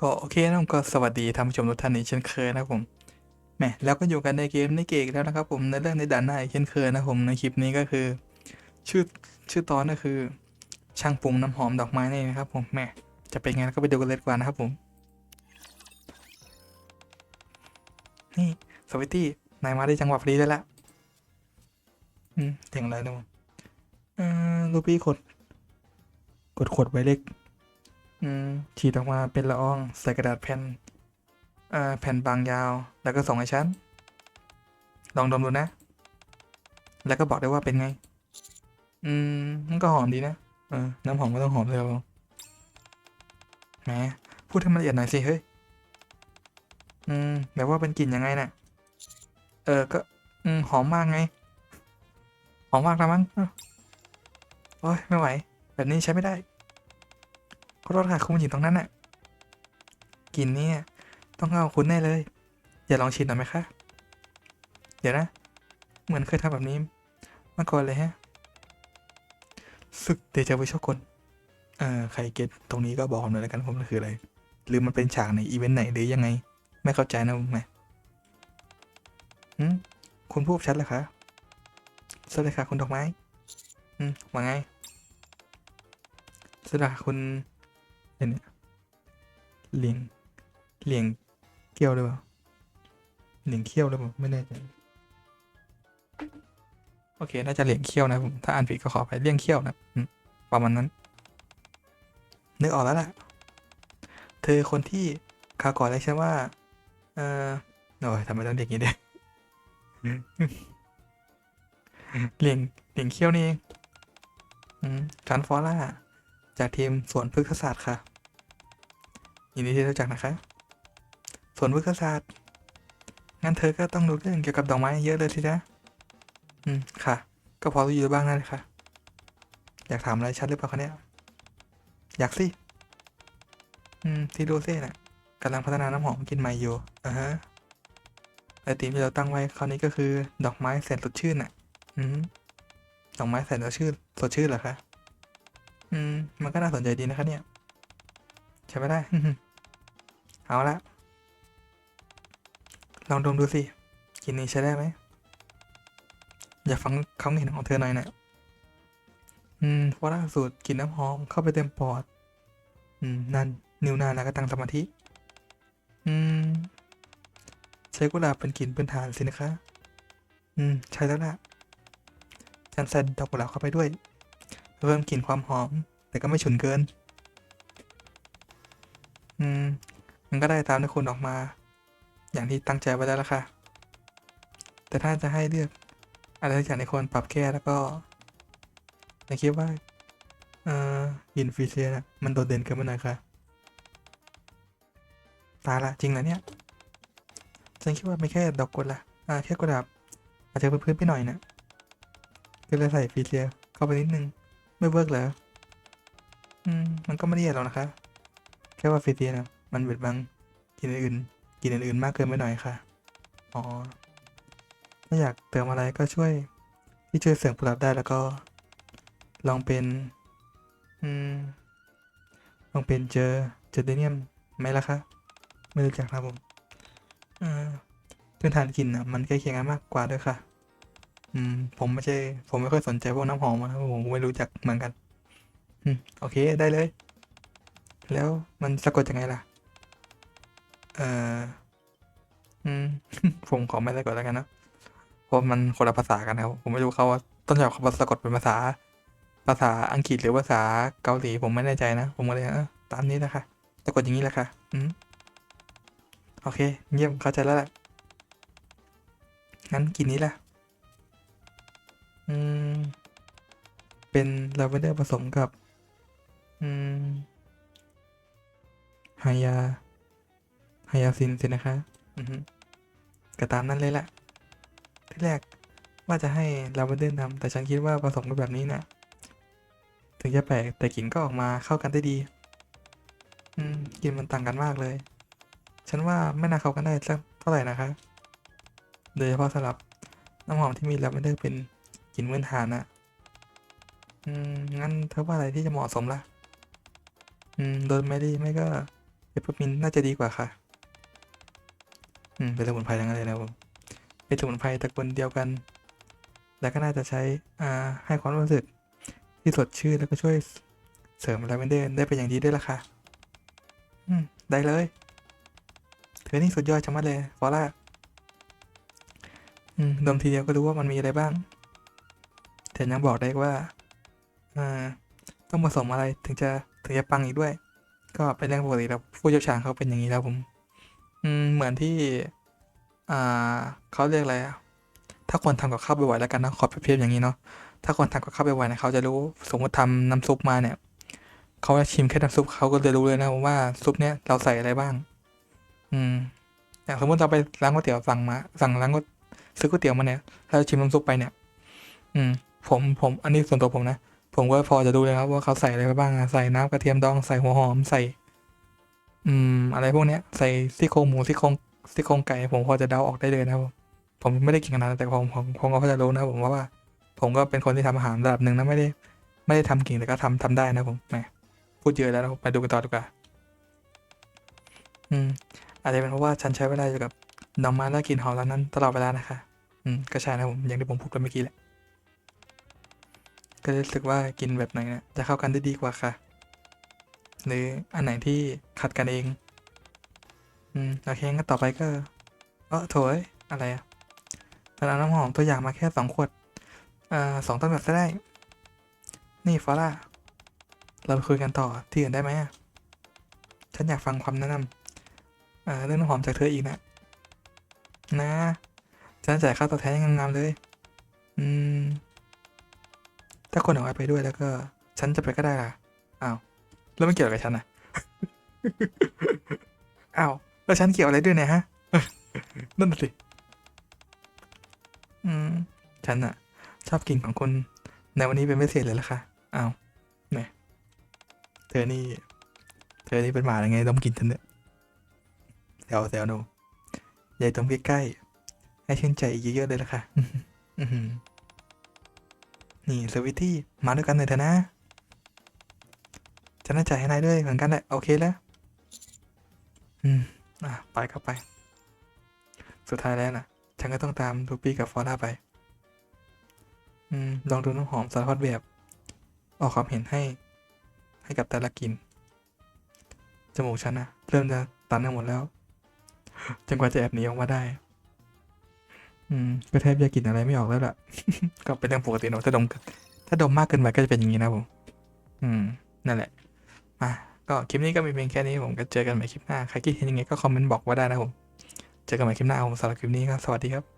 ก็โอเคนะผมก็สวัสดีท่านผู้ชมทุกท่านอีกเช่นเคยนะครับผมแหมแล้วก็อยู่กันในเกมในเกมอีกแล้วนะครับผมในเรื่องในด่านหน้าอีกเช่นเคยนะผมในคลิปนี้ก็คือ ชื่อชื่อตอนก็คือ ช่างปรุงน้ำหอมดอกไม้นี่นะครับผมแหมจะเป็นไงก็ไปดูกันเลยดีกว่านะครับผมนี่สวิตตี้นายมาได้จังหวะพอดีได้ละอืมเสียงอะไรนะผมเอ่อลูปี้กดกดขวดไว้เล็ก อืมฉีดออกมาเป็นละอองใส่กระดาษแผ่นอ่อแผ่นบางยาวแล้วก็ส่งให้ฉันลองดมดูนะ แล้วก็บอกได้ว่าเป็นไง อืมมันก็หอมดีนะเออน้ำหอมก็ต้องหอมเลยเอาแหมพูดให้มันละเอียดหน่อยสิเฮ้ยอืมแบบว่าเป็นกลิ่นยังไงน่ะ เออก็อืมหอมมากไง หอมมากแล้วมั้งโอ้ยไม่ไหว แบบนี้ใช้ไม่ได้ ขอโทษค่ะคุณผู้หญิงตรงนั้นน่ะกลิ่นเนี่ยต้องเอาคุณแน่เลย อย่าลองชิมหน่อยไหมคะเดี๋ยวนะ เหมือนเคยทำแบบนี้มาก่อนเลยฮะสึกเดจาวูชอบคนเอ่อใครเก็ตตรงนี้ก็บอกผมหน่อยแล้วกันผมคืออะไรหรือมันเป็นฉากในอีเวนต์ไหนหรือยังไง ไม่เข้าใจนะแม่หืมคุณพูดชัดเหรอคะสวัสดีค่ะคุณดอกไม้ อืมว่าไงสวัสดีค่ะคุณ เนี่ยเลียงเหลียงเกี้ยวหรือเปล่าเหลียงเขี้ยวหรือเปล่าไม่แน่ใจโอเค น่าจะเหลียงเขี้ยวนะผมถ้าอ่านผิดก็ขอไปเลี่ยงเขี้ยวนะประมาณนั้น นึกออกแล้วล่ะ เธอคนที่ข่าวก่อนเลยใช่ว่า เออโอ้ยทำไมต้องเรียกอย่างนี้ด้วยเลียงเหลียงเขี้ยวนี่เองฉันฟอร่า จากทีมสวนพฤกษศาสตร์ค่ะ ยินดีที่รู้จักนะคะสวนพฤกษศาสตร์งั้นเธอก็ต้องรู้เรื่องเกี่ยวกับดอกไม้เยอะเลยสิจ๊ะอืมค่ะ ก็พอรู้อยู่บ้างนั่นแหละค่ะ อยากถามอะไรชัดหรือเปล่าคะเนี่ยอยากสิอืมที่ดูเซ่น่ะกำลังพัฒนาน้ำหอมกินใหม่อยู่อ่าฮะไอทีมที่เราตั้งไว้คราวนี้ก็คือ ดอกไม้แสนสดชื่นน่ะ อืมดอกไม้แสนสดชื่นสดชื่นเหรอคะ อืม มันก็น่าสนใจดีนะคะเนี่ย ใช่ไหมได้ เอาละ ลองดมดูสิกลินนี้ใช้ได้ไหม อยากฟังควาเห็นของเธอหน่อยนะอืมเพราะล่าสุดกลินน้ำหอมเข้าไปเต็มปอด อืมนั่นนิ้วนางแล้วก็ตั้งสมาธิ อืม ใช้กุหลาบเป็นกลิ่นพื้นฐานสินะคะ อืม ใช่แล้วล่ะฉันใส่ดอกกุหลาบเข้าไปด้วย เพิ่มกลิ่นความหอม แต่ก็ไม่ฉุนเกิน มันก็ได้ตามที่คุณออกมา อย่างที่ตั้งใจไว้แล้วล่ะค่ะ แต่ถ้าจะให้เลือกอะไรสักอย่างในคนปรับแก้แล้วก็ในคิดว่าเอ่ออินฟิเซียนะมันโดดเด่นเกินไปหน่อยค่ะ ตายละจริงเหรอเนี่ยฉันคิดว่าไม่แค่ดอกกุหลาบอ่าแค่กุหลาบอาจจะพื้นๆไปหน่อยนะก็เลยใส่ฟิเซียเข้าไปนิดนึง ไม่เวิร์กเหรออืมมันก็ไม่ได้แย่หรอกนะคะ แค่ว่าฟิเซียนะ มันเบิดบังกินอื่นกินอื่นๆมากเกินไปหน่อยค่ะ อ๋อถ้าอยากเติมอะไรก็ช่วย ที่ช่วยเสริมผลับได้แล้วก็ ลองเป็น อืม ลองเป็นเจอเจอเดเนียมไหมล่ะคะ ไม่รู้จักครับผมอ่าพื้นฐานกลิ่นอะมันใกล้เคียงกันมากกว่าด้วยค่ะ อืม ผมไม่ใช่ ผมไม่ค่อยสนใจพวกน้ำหอมนะครับผมไม่รู้จักเหมือนกัน อืม โอเค ได้เลย แล้วมันสะกดยังไงล่ะ เอออืมผมขอไม่สะกดแล้วกันนะเพราะมันคนละภาษากันนะครับ ผมไม่รู้เขาว่าต้นฉบับเขาสะกดเป็นภาษา ภาษาอังกฤษหรือภาษาเกาหลีผมไม่แน่ใจนะ ผมก็เลยเออตามนี้แหละค่ะสะกดอย่างนี้แหละค่ะ อืมโอเค เยี่ยมเข้าใจแล้วแหละงั้นกินนี้แหละอืม เป็นลาเวนเดอร์ผสมกับ อืมไฮยา ไฮยาซินสินะคะ อือฮึก็ตามนั้นเลยแหละ ที่แรกว่าจะให้ลาเวนเดอร์นำแต่ฉันคิดว่าผสมกันแบบนี้นะถึงจะแปลกแต่กลิ่นก็ออกมาเข้ากันได้ดี อืมกลิ่นมันต่างกันมากเลย ฉันว่าไม่น่าเข้ากันได้สักเท่าไหร่นะคะ โดยเฉพาะสำหรับน้ำหอมที่มีลาเวนเดอร์เป็นกลิ่นพื้นฐานนะอืมงั้นเธอว่าอะไรที่จะเหมาะสมล่ะ อืมโดนไม่ดีไม่ก็เอปเปอร์มินน่าจะดีกว่าค่ะ อืมเป็นสมุนไพรทั้งนั้นเลยนะครับผมเป็นสมุนไพรตระกูลเดียวกัน แล้วก็น่าจะใช้อ่าให้ความรู้สึกที่สดชื่นแล้วก็ช่วยเสริมลาเวนเดอร์ได้เป็นอย่างดีด้วยล่ะค่ะอืมได้เลย เธอนี่สุดยอดชะมัดเลยฟอร่าอืมดมทีเดียวก็รู้ว่ามันมีอะไรบ้างแถมยังบอกได้ว่าอ่าต้องผสมอะไรถึงจะถึงจะปังอีกด้วย ก็เป็นเรื่องปกติครับผู้เชี่ยวชาญเขาเป็นอย่างนี้แล้วผม อืมเหมือนที่ อ่าเขาเรียกอะไรอะถ้าคนทำกับข้าวบ่อยๆแล้วกันนะขอเปรียบเทียบอย่างนี้เนาะถ้าคนทำกับข้าวบ่อยๆเนี่ยเขาจะรู้สมมติทำน้ำซุปมาเนี่ยเขาจะชิมแค่น้ำซุปเขาก็จะรู้เลยนะว่าซุปเนี้ยเราใส่อะไรบ้าง อืมอย่างสมมติเราไปร้านก๋วยเตี๋ยวสั่งมา สั่งร้านก๋วยซื้อก๋วยเตี๋ยวมาเนี่ยเราชิมน้ำซุปไปเนี่ย อืม ผมผมอันนี้ส่วนตัวผมนะผมก็พอจะดูเลยครับว่าเขาใส่อะไรไปบ้างอะใส่น้ำกระเทียมดองใส่หัวหอมใส่ อืม อะไรพวกเนี้ยใส่ซี่โครงหมูซี่โครงซี่โครงไก่ผมพอจะเดาออกได้เลยนะครับผมผมไม่ได้กินกันนานแต่ผมผมผมก็พอจะรู้นะผมว่าว่า ผมก็เป็นคนที่ทำอาหารระดับหนึ่งนะไม่ได้ ไม่ได้ทำเก่งแต่ก็ทำทำได้นะผมแหมพูดเยอะแล้วนะไปดูกันต่อดีกว่าอืม อาจจะเป็นเพราะว่าฉันใช้เวลาอยู่กับดอกไม้และกลิ่นหอมเหล่านั้นตลอดเวลานะคะ อืมก็ใช่นะผมอย่างที่ผมพูดไปเมื่อกี้แหละ ก็รู้สึกว่ากินแบบไหนเนี่ยจะเข้ากันได้ดีกว่าค่ะ หรืออันไหนที่ขัดกันเอง อืม โอเคงั้นต่อไปก็ เออโถยอะไรอะตอนเอาน้ำหอมตัวอย่างมาแค่สองขวดอ่าสองต้นแบบก็ได้ นี่ฟอร่า เราไปคุยกันต่อที่อื่นได้ไหมอะฉันอยากฟังความแนะนำเอ่อเรื่องน้ำหอมจากเธออีกนะ นะฉันจ่ายค่าตอบแทนให้งามๆเลย อืม ถ้าคนเอาไว้ไปด้วยแล้วก็ ฉันจะไปก็ได้ล่ะ แล้วมันเกี่ยวกับฉันนะอ้าวแล้วฉันเกี่ยวอะไรด้วยเนี่ยฮะนั่นสิอืมฉันอะชอบกลิ่นของคุณในวันนี้เป็นพิเศษเลยล่ะค่ะอ้าวแหมเธอนี่ เธอนี่เป็นหมายังไงดมกลิ่นฉันเนี่ยแซวแซวหนูใหญ่ตรงใกล้ๆให้ชื่นใจอีกเยอะๆเลยล่ะค่ะนี่สวิตตี้มาด้วยกันหน่อยเถอะนะ ฉันน่าจ่ายให้นายด้วยเหมือนกันแหละโอเคแล้วอืมอะไปก็ไป สุดท้ายแล้วนะฉันก็ต้องตามลูปี้กับฟอร่าไป อืมลองดูน้ำหอมสารพัดแบบ ออกความเห็นให้ ให้กับแต่ละกลิ่นจมูกฉันนะเริ่มจะตันกันหมดแล้วจนกว่าจะแอบหนีออกมาได้ อืมก็แทบจะกินอะไรไม่ออกแล้วล่ะ ก็เป็นเรื่องปกติเนอะถ้าดมถ้าดมมากเกินไปก็จะเป็นอย่างนี้นะผม อืม นั่นแหละ มาก็คลิปนี้ก็มีเพียงแค่นี้ผมก็เจอกันใหม่คลิปหน้า ใครคิดเห็นยังไงก็คอมเมนต์บอกว่าได้นะผม เจอกันใหม่คลิปหน้าผมสำหรับคลิปนี้ก็สวัสดีครับ